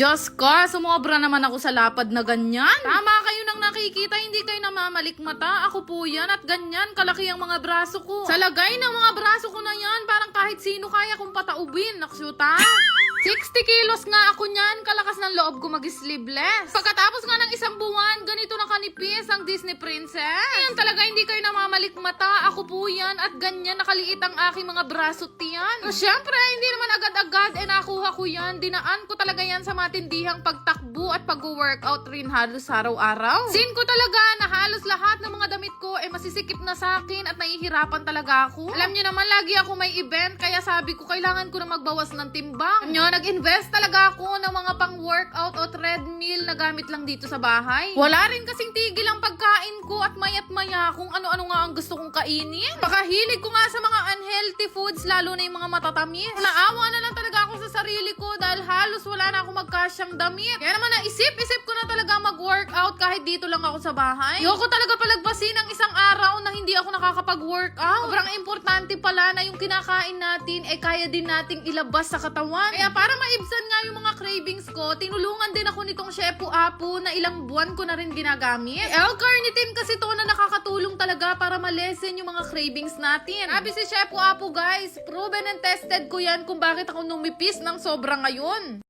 Diyos ko, sumobra naman ako sa lapad na ganyan. Tama kayo nang nakikita, hindi kayo namamalik mata. Ako po yan at ganyan, kalaki ang mga braso ko. Sa lagay ng mga braso ko na yan, parang kahit sino kaya kong pataubin. Naksyuta. 60 kilos nga ako niyan, kalakas ng loob ko mag-sleeveless. Pagkatapos nga ng isang buwan, ganito na kanipis ang Disney Princess. Ayan talaga, hindi kayo namamalik mata. Ako po yan at ganyan nakaliit ang aking mga braso tiyan. Siyempre, hindi naman agad-agad eh nakuha ko yan. Dinaan ko talaga yan sa matindihang pagtakbo at pag-workout rin halos araw-araw. Sin ko talaga na halos lahat ng mga damit ko eh masisikip na sa akin at nahihirapan talaga ako. Alam niyo naman, lagi ako may event kaya sabi ko kailangan ko na magbawas ng timbang. Alam niyo, nag-invest talaga ako ng mga pang-workout o treadmill na gamit lang dito sa bahay. Wala rin kasing tigil ang pagkain ko at mayat maya kung ano-ano nga ang gusto kong kainin. Pakahilig ko nga sa mga unhealthy foods, lalo na yung mga matatamis. Naawa na lang talaga ako sa sarili ko dahil halos wala magkasyang damit. Kaya naman naisip-isip ko na talaga mag-workout kahit dito lang ako sa bahay. Ayoko talaga palagpasin ang isang araw na hindi ako nakakapag-workout. Sobrang importante pala na yung kinakain natin ay kaya din nating ilabas sa katawan. Kaya para maibsan nga yung mga cravings ko, tinulungan din ako nitong Shepu Apu na ilang buwan ko na rin ginagamit. L-carnitine kasi to na nakakatulong talaga para malesen yung mga cravings natin. Sabi si Shepu Apu guys, proven and tested ko yan kung bakit ako numipis ng sobra ngayon.